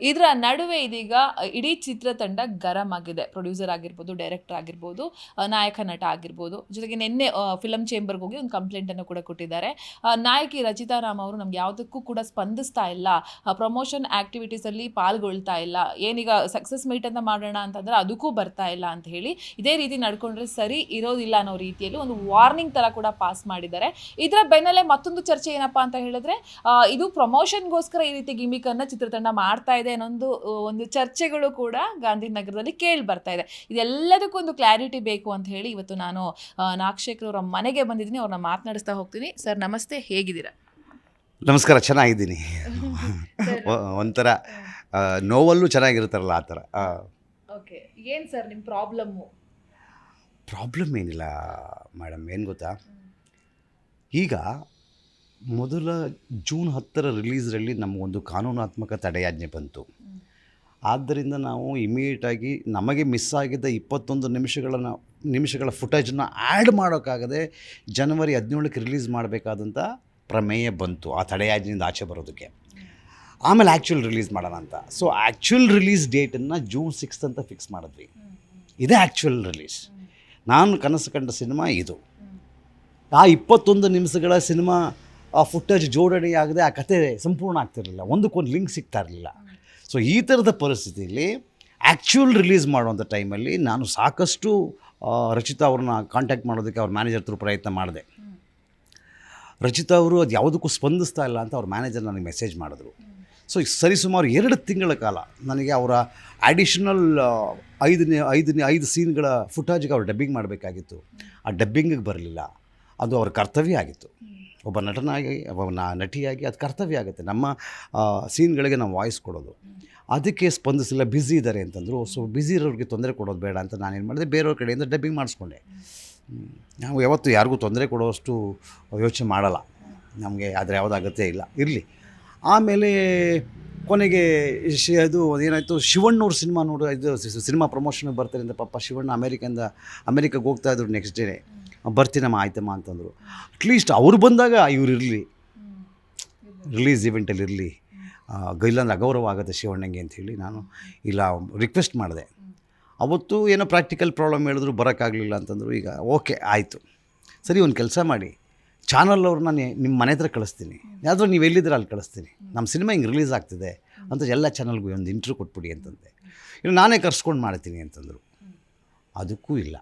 ಇದರ ನಡುವೆ ಇದೀಗ ಇಡೀ ಚಿತ್ರತಂಡ ಗರಂ ಆಗಿದೆ. ಪ್ರೊಡ್ಯೂಸರ್ ಆಗಿರ್ಬೋದು, ಡೈರೆಕ್ಟರ್ ಆಗಿರ್ಬೋದು ನಾಯಕ ನಟ ಆಗಿರ್ಬೋದು. ಜೊತೆಗೆ ನಿನ್ನೆ ಫಿಲಮ್ ಚೇಂಬರ್ಗೆ ಹೋಗಿ ಒಂದು ಕಂಪ್ಲೇಂಟ್ ಅನ್ನು ಕೂಡ ಕೊಟ್ಟಿದ್ದಾರೆ. ನಾಯಕಿ ರಚಿತಾ ರಾಮ್ ಅವರು ನಮ್ಗೆ ಯಾವುದಕ್ಕೂ ಕೂಡ ಸ್ಪಂದಿಸ್ತಾ ಇಲ್ಲ. ಪ್ರಮೋಷನ್ ಆಕ್ಟಿವಿಟೀಸ್ ಅಲ್ಲಿ ಪಾಲ್ಗೊಳ್ತಾ ಇಲ್ಲ. ಏನೀಗ ಸಕ್ಸಸ್ ಮೀಟ್ ಅಂತ ಮಾಡೋಣ ಅಂತಂದ್ರೆ ಅದಕ್ಕೂ ಬರ್ತಾ ಇಲ್ಲ ಅಂತ ಹೇಳಿ, ಇದೇ ರೀತಿ ನಡ್ಕೊಂಡ್ರೆ ಸರಿ ಇರೋದಿಲ್ಲ ಅನ್ನೋ ರೀತಿಯಲ್ಲಿ ಒಂದು ವಾರ್ನಿಂಗ್ ತರ ಕೂಡ ಪಾಸ್ ಮಾಡಿದ್ದಾರೆ. ಇದರ ಬೆನ್ನಲ್ಲೇ ಮತ್ತೊಂದು ಚರ್ಚೆ ಏನಪ್ಪಾ ಅಂತ ಹೇಳಿದ್ರೆ ಇದು ಪ್ರಮೋಷನ್ಗೋಸ್ಕರ ಈ ರೀತಿ ಗಿಮಿಕ್ ಅನ್ನ ಚಿತ್ರತಂಡ ಮಾಡ್ತಾ ಇದೆ ಅನ್ನೊಂದು ಆ, ಒಂದು ಚರ್ಚೆಗಳು ಕೂಡ ಗಾಂಧಿನಗರದಲ್ಲಿ ಕೇಳಿ ಬರ್ತಾ ಇದೆ. ಇದೆಲ್ಲದಕ್ಕೂ ಒಂದು ಕ್ಲಾರಿಟಿ ಬೇಕು ಅಂತ ಹೇಳಿ ಇವತ್ತು ನಾನು ನಾಗಶೇಖರ್ ಅವರ ಮನೆಗೆ ಬಂದಿದ್ದೀನಿ. ಅವ್ರನ್ನ ಮಾತನಾಡಿಸ್ತಾ ಹೋಗ್ತೀನಿ. ಸರ್ ನಮಸ್ತೆ. ಹೇಗಿದ್ದೀರಾ? ನಮಸ್ಕಾರ. ಚೆನ್ನಾಗಿದ್ದೀನಿ. ಒಂಥರ ನೋವಲ್ಲೂ ಚೆನ್ನಾಗಿರ್ತಾರಲ್ಲ ಆ ಥರ. ಓಕೆ. ಏನು ಸರ್ ನಿಮ್ಮ ಪ್ರಾಬ್ಲಮ್ಮು? ಪ್ರಾಬ್ಲಮ್ ಏನಿಲ್ಲ ಮೇಡಮ್. ಏನು ಗೊತ್ತಾ? ಈಗ ಮೊದಲ ಜೂನ್ ಹತ್ತರ ರಿಲೀಸ್ರಲ್ಲಿ ನಮಗೊಂದು ಕಾನೂನಾತ್ಮಕ ತಡೆಯಾಜ್ಞೆ ಬಂತು. ಆದ್ದರಿಂದ ನಾವು ಇಮಿಡಿಯೇಟಾಗಿ ನಮಗೆ ಮಿಸ್ ಆಗಿದ್ದ ಇಪ್ಪತ್ತೊಂದು ನಿಮಿಷಗಳನ್ನು, ನಿಮಿಷಗಳ ಫುಟೇಜನ್ನು ಆ್ಯಡ್ ಮಾಡೋಕ್ಕಾಗದೆ ಜನವರಿ ಹದಿನೇಳಕ್ಕೆ ರಿಲೀಸ್ ಮಾಡಬೇಕಾದಂಥ ಪ್ರಮೇಯ ಬಂತು, ಆ ತಡೆಯಾಜ್ಞೆಯಿಂದ ಆಚೆ ಬರೋದಕ್ಕೆ. ಆಮೇಲೆ ಆ್ಯಕ್ಚುಲ್ ರಿಲೀಸ್ ಮಾಡೋಣ ಅಂತ. ಸೊ ಆ್ಯಕ್ಚುಲ್ ರಿಲೀಸ್ ಡೇಟನ್ನು ಜೂನ್ ಸಿಕ್ಸ್ತ್ ಅಂತ ಫಿಕ್ಸ್ ಮಾಡಿದ್ವಿ. ಇದೇ ಆ್ಯಕ್ಚುಯಲ್ ರಿಲೀಸ್ ನಾನು ಕನಸು ಕಂಡ ಸಿನಿಮಾ ಇದು. ಆ ಇಪ್ಪತ್ತೊಂದು ನಿಮಿಷಗಳ ಸಿನಿಮಾ ಆ ಫುಟೇಜ್ ಜೋಡಣೆ ಆಗದೆ ಆ ಕತೆ ಸಂಪೂರ್ಣ ಆಗ್ತಿರಲಿಲ್ಲ. ಒಂದಕ್ಕೊಂದು ಲಿಂಕ್ ಸಿಗ್ತಾ ಇರಲಿಲ್ಲ. ಸೊ ಈ ಥರದ ಪರಿಸ್ಥಿತಿಯಲ್ಲಿ ಆ್ಯಕ್ಚುಯಲ್ ರಿಲೀಸ್ ಮಾಡುವಂಥ ಟೈಮಲ್ಲಿ ನಾನು ಸಾಕಷ್ಟು ರಚಿತಾ ಅವ್ರನ್ನ ಕಾಂಟ್ಯಾಕ್ಟ್ ಮಾಡೋದಕ್ಕೆ ಅವ್ರ ಮ್ಯಾನೇಜರ್ ತ್ರೂ ಪ್ರಯತ್ನ ಮಾಡಿದೆ. ರಚಿತಾ ಅವರು ಅದು ಯಾವುದಕ್ಕೂ ಸ್ಪಂದಿಸ್ತಾ ಇಲ್ಲ ಅಂತ ಅವ್ರ ಮ್ಯಾನೇಜರ್ ನನಗೆ ಮೆಸೇಜ್ ಮಾಡಿದ್ರು. ಸೊ ಸರಿಸುಮಾರು ಎರಡು ತಿಂಗಳ ಕಾಲ ನನಗೆ ಅವರ ಅಡಿಷನಲ್ ಐದನೇ ಐದನೇ, ಐದು ಸೀನ್ಗಳ ಫುಟೇಜ್ಗೆ ಅವ್ರು ಡಬ್ಬಿಂಗ್ ಮಾಡಬೇಕಾಗಿತ್ತು. ಆ ಡಬ್ಬಿಂಗಿಗೆ ಬರಲಿಲ್ಲ. ಅದು ಅವ್ರ ಕರ್ತವ್ಯ ಆಗಿತ್ತು. ಒಬ್ಬ ನಟನಾಗಿ, ಒಬ್ಬ ನಟಿಯಾಗಿ ಅದು ಕರ್ತವ್ಯ ಆಗುತ್ತೆ. ನಮ್ಮ ಸೀನ್ಗಳಿಗೆ ನಾವು ವಾಯ್ಸ್ ಕೊಡೋದು. ಅದಕ್ಕೆ ಸ್ಪಂದಿಸಿಲ್ಲ, ಬ್ಯುಸಿ ಇದ್ದಾರೆ ಅಂತಂದರು. ಸೊ, ಬ್ಯುಸಿ ಇರೋರಿಗೆ ತೊಂದರೆ ಕೊಡೋದು ಬೇಡ ಅಂತ ನಾನೇನು ಮಾಡಿದೆ. ಬೇರೆಯವ್ರ ಕಡೆಯಿಂದ ಡಬ್ಬಿಂಗ್ ಮಾಡಿಸ್ಕೊಂಡೆ. ನಾವು ಯಾವತ್ತೂ ಯಾರಿಗೂ ತೊಂದರೆ ಕೊಡೋಷ್ಟು ಯೋಚನೆ ಮಾಡಲ್ಲ. ನಮಗೆ ಆದರೆ ಯಾವುದು ಅಗತ್ಯ ಇಲ್ಲ. ಇರಲಿ. ಆಮೇಲೆ ಕೊನೆಗೆ ಶಿ- ಅದು ಏನಾಯಿತು, ಶಿವಣ್ಣವ್ರ ಸಿನಿಮಾ ನೋಡು, ಇದು ಸಿನಿಮಾ ಪ್ರಮೋಷನ್ಗೆ ಬರ್ತಾರೆ ಅಂತ ಪಾಪ ಶಿವಣ್ಣ ಅಮೇರಿಕಿಂದ ಅಮೇರಿಕಾಗೆ ಹೋಗ್ತಾ ಇದ್ರು ನೆಕ್ಸ್ಟ್ ಡೇನೆ ಬರ್ತೀನಮ್ಮ ಆಯ್ತಮ್ಮ ಅಂತಂದರು. ಅಟ್ಲೀಸ್ಟ್ ಅವ್ರು ಬಂದಾಗ ಇವ್ರು ಇರಲಿ. ರಿಲೀಸ್ ಇವೆಂಟಲ್ಲಿ ಇರಲಿ. ಇಲ್ಲಾಂದ್ರೆ ಅಗೌರವ ಆಗುತ್ತೆ ಶಿವಣ್ಣಂಗೆ ಅಂಥೇಳಿ ನಾನು ಇಲ್ಲ ರಿಕ್ವೆಸ್ಟ್ ಮಾಡಿದೆ. ಅವತ್ತು ಏನೋ ಪ್ರಾಕ್ಟಿಕಲ್ ಪ್ರಾಬ್ಲಮ್ ಹೇಳಿದ್ರು ಬರೋಕ್ಕಾಗಲಿಲ್ಲ ಅಂತಂದರು, ಈಗ ಓಕೆ ಆಯಿತು. ಸರಿ, ಒಂದು ಕೆಲಸ ಮಾಡಿ. ಚಾನಲ್ ಅವ್ರನ್ನ ನಿಮ್ಮ ಮನೆ ಹತ್ರ ಕಳಿಸ್ತೀನಿ. ಯಾವ್ದಾದ್ರು ನೀವು ಎಲ್ಲಿದ್ದೀರ ಅಲ್ಲಿ ಕಳಿಸ್ತೀನಿ. ನಮ್ಮ ಸಿನಿಮಾ ಹಿಂಗೆ ರಿಲೀಸ್ ಆಗ್ತಿದೆ ಅಂತ ಎಲ್ಲ ಚಾನಲ್ಗೂ ಒಂದು ಇಂಟ್ರ್ಯೂ ಕೊಟ್ಬಿಡಿ ಅಂತಂದೆ. ಇನ್ನು ನಾನೇ ಕರ್ಸ್ಕೊಂಡು ಮಾಡ್ತೀನಿ ಅಂತಂದರು. ಅದಕ್ಕೂ ಇಲ್ಲ.